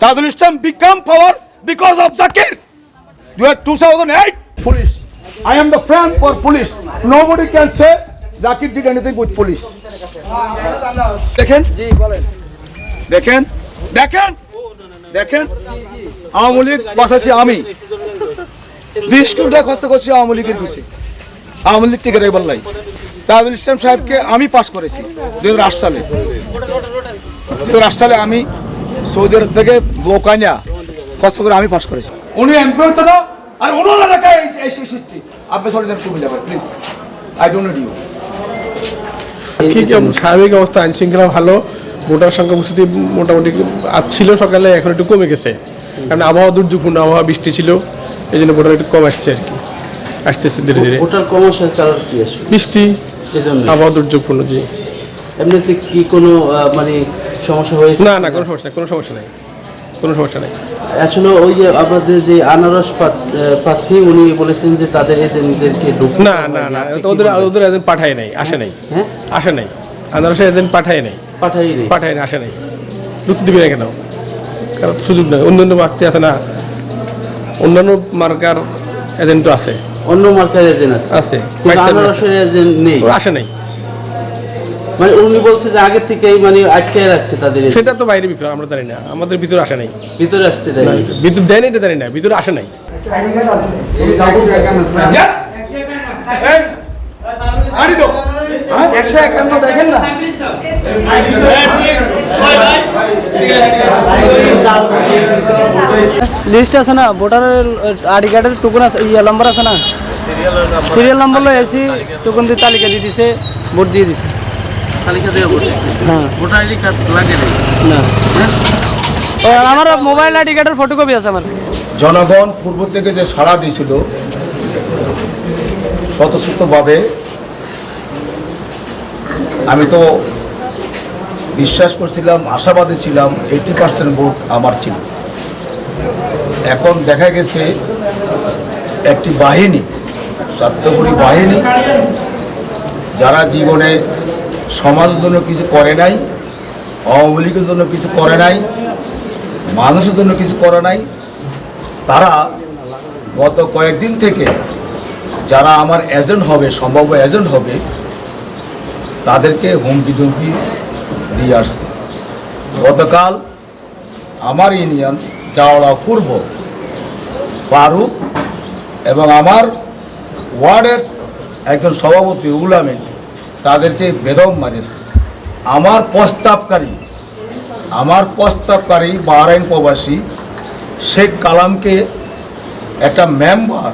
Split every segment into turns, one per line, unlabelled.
Tajul Islam became power because of Zakir two two thousand eight police. I am the friend for police nobody say Zakir did anything with police দেখেন। দেখেন। দেখেন। দেখেন। আওয়ামী লীগ বসাচ্ছি আমি। বিশ টুকটা খস্ত করছি আওয়ামী লীগের পিছিয়ে আওয়ামী লীগ টিকে রেখবার সাহেবকে আমি পাস করেছি। দুই হাজার আট সালে। দুই হাজার আট সালে আমি সৌদি আরব থেকে বোকাইনা কষ্ট করে আমি পাশ করেছি। উনি এমপি হতো না আর ওনার এলাকায় এই- এই সৃষ্টি। আপনি তুমি যাবেন প্লিজ আই ডোন্ট ইউ
ঠিক স্বাভাবিক অবস্থা আইন শৃঙ্খলা ভালো ভোটার সংখ্যা উপস্থিতি মোটামুটি আজ ছিল সকালে এখন একটু কমে গেছে। কারণ আবহাওয়া দুর্যোগপূর্ণ আবহাওয়া বৃষ্টি ছিল এই জন্য ভোটার একটু কম আসছে আর কি। আসতেছে ধীরে ধীরে।
ভোটার কম আসার কারণ কি আসলে
বৃষ্টি আবহাওয়া দুর্যোগপূর্ণ জি।
এমনিতে কি কোনো মানে সমস্যা হয়েছে
না না কোনো? সমস্যা নেই কোনো সমস্যা নেই কোনো সমস্যা নেই।
আসলে ওই যে আমাদের যে আনারস প্রার্থী উনি বলেছেন যে তাদের এজেন্টদেরকে
না না না ওদের ওদের এজেন্ট পাঠায় নাই আসে নাই।
হ্যাঁ?
আসে নাই। আনারসে এজেন্ট পাঠায় নাই।
পাঠাই নেই।
পাঠায় না আসে নাই। ঢুকতে দিবে না কেন? কারণ সুযোগ নেই। অন্য অন্য বাচ্চা আছে না অন্যান্য মার্কার এজেন্টও আছে।
অন্য মার্কার এজেন্ট আছে।
আছে।
আনারসের এজেন্ট নেই।
আসে নাই।
মানে উনি বলছে যে আগে থেকেই মানে আটকে রাখছে তাদের।
সেটা তো বাইরে বিপদ আমরা জানি না। আমাদের ভিতরে আসে নাই।
ভিতরে আসতে দেয়
ভিতর দেয় না এটা জানি না। ভিতরে আসে নাই।
একশো একান্ন দেখেন না।
লিস্ট আছে না? ভোটারের আইডি কার্ডের টুকুন আছে ইয়ে নম্বর আছে না? সিরিয়াল নম্বর আছি টুকুন দিয়ে তালিকা দিয়ে দিছে ভোট দিয়ে দিছে।
তালিকা
হ্যাঁ।
ভোটার আইডি কার্ড লাগে না।
না ও, আমার মোবাইল আইডি কার্ডের ফটোকপি আছে আমার।
জনগণ পূর্ব থেকে যে সাড়া দিয়েছিল স্বতঃস্ফূর্তভাবে আমি তো বিশ্বাস করছিলাম আশাবাদী ছিলাম এইটি পার্সেন্ট ভোট আমার ছিল। এখন দেখা গেছে একটি বাহিনী স্বার্থপরী বাহিনী যারা জীবনে সমাজের জন্য কিছু করে নাই, আওয়ামী লীগের জন্য কিছু করে নাই, মানুষের জন্য কিছু করে নাই। তারা গত কয়েকদিন থেকে যারা আমার এজেন্ট হবে, সম্ভাব্য এজেন্ট হবে, তাদেরকে হুমকি ধুমকি দিয়ে আসছে। গতকাল আমার ইউনিয়ন চাওড়া পূর্ব ফারুক এবং আমার ওয়ার্ডের একজন সভাপতি উলামিন তাদেরকে বেদম মারিয়েছে। আমার প্রস্তাবকারী আমার প্রস্তাবকারী বাহরাইন প্রবাসী শেখ কালামকে একটা মেম্বার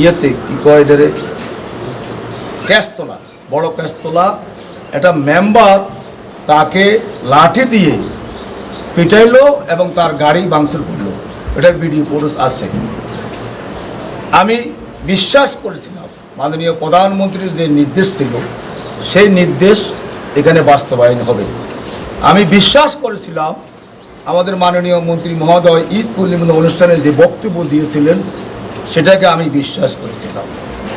ইয়েতে কি কয় এটারে? ক্যাশতলা বড় ক্যাশতলা একটা মেম্বার তাকে লাঠি দিয়ে পিটাইলো এবং তার গাড়ি ভাঙচুর করল। এটার ভিডিও ফুটেজ আছে। আমি বিশ্বাস করেছিলাম মাননীয় প্রধানমন্ত্রীর যে নির্দেশ ছিল, সেই নির্দেশ এখানে বাস্তবায়ন হবে। আমি বিশ্বাস করেছিলাম, আমাদের মাননীয় মন্ত্রী মহোদয় ঈদ পূর্ণিমা অনুষ্ঠানে যে বক্তব্য দিয়েছিলেন, সেটাকে আমি বিশ্বাস করেছিলাম।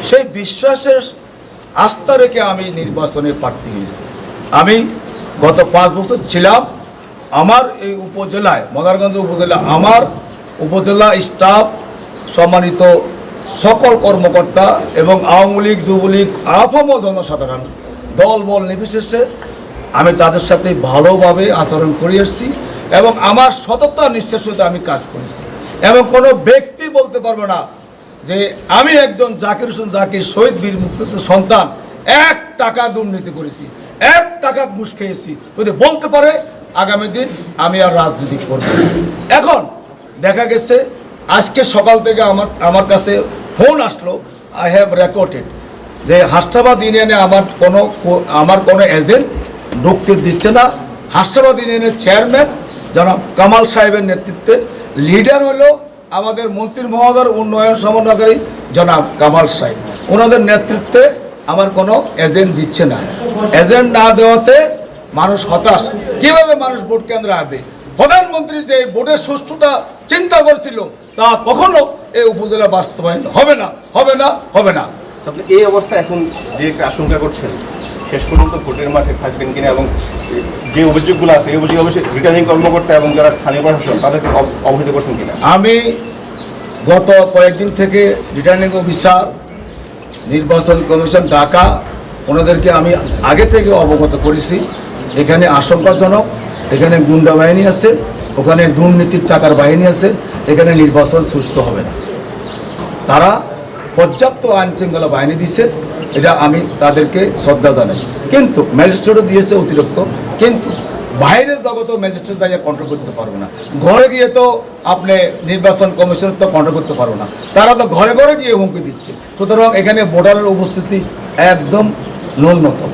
সেই বিশ্বাসের আস্থা রেখে আমি নির্বাচনে প্রার্থী হয়েছি। আমি গত পাঁচ বছর ছিলাম, আমার এই উপজেলায়, মদারগঞ্জ উপজেলা, আমার উপজেলা স্টাফ সম্মানিত সকল কর্মকর্তা এবং আওয়ামী লীগ, যুবলীগ, আফম জনসাধারণ দল বল নির্বিশেষে আমি তাদের সাথে ভালোভাবে আচরণ করে এসেছি এবং আমার সততা নিষ্ঠার সাথে আমি কাজ করেছি। এবং কোনো ব্যক্তি বলতে পারবে না যে আমি একজন জাকির হোসেন জাকির, শহীদ বীর মুক্তিযোদ্ধা সন্তান, এক টাকা দুর্নীতি করেছি, এক টাকা ঘুষ খেয়েছি। যদি বলতে পারে, আগামী দিন আমি আর রাজনীতি করব এখন দেখা গেছে, আজকে সকাল থেকে আমার আমার কাছে ফোন আসলো আই হ্যাভ রেকর্ডেড যে হাসনাবাদ ইউনিয়নে আমার কোনো আমার কোনো এজেন্ট ঢুকতে দিচ্ছে না। হাসনাবাদ ইউনিয়নের চেয়ারম্যান জনাব কামাল সাহেবের নেতৃত্বে লিডার হলো আমাদের মন্ত্রী মহোদয়, উন্নয়ন সমন্বয়কারী জনাব কামাল সাহেব। ওনাদের নেতৃত্বে আমার কোনো এজেন্ট দিচ্ছে না। এজেন্ট না দেওয়াতে মানুষ হতাশ। কীভাবে মানুষ ভোট কেন্দ্রে আসবে? প্রধানমন্ত্রী যে বোর্ডের সুষ্ঠুতা চিন্তা করছিল তা কখনো এই উপজেলা বাস্তবায়ন হবে না হবে না হবে না।
এই অবস্থা এখন যে আশঙ্কা করছেন শেষ পর্যন্ত ভোটের মাঠে থাকবেন কিনা এবং যে অভিযোগগুলো আছে এই অভিযোগ অবশ্যই রিটার্নিং কর্মকর্তা এবং যারা স্থানীয় প্রশাসন তাদেরকে অব- অবহিত করছেন কিনা?
আমি গত কয়েকদিন থেকে রিটার্নিং অফিসার নির্বাচন কমিশন ঢাকা ওনাদেরকে আমি আগে থেকে অবগত করেছি। এখানে আশঙ্কাজনক এখানে গুন্ডা বাহিনী আছে, ওখানে দুর্নীতির টাকার বাহিনী আছে, এখানে নির্বাচন সুষ্ঠু হবে না। তারা পর্যাপ্ত আইন শৃঙ্খলা বাহিনী দিচ্ছে এটা আমি তাদেরকে শ্রদ্ধা জানাই। কিন্তু ম্যাজিস্ট্রেটও দিয়েছে অতিরিক্ত, কিন্তু বাইরের জগতেও ম্যাজিস্ট্রেট যাইয়া কন্ট্রোল করতে পারব না। ঘরে গিয়ে তো আপনি নির্বাচন কমিশন তো কন্ট্রোল করতে পারব না। তারা তো ঘরে ঘরে গিয়ে হুমকি দিচ্ছে। সুতরাং এখানে ভোটারের উপস্থিতি একদম ন্যূনতম।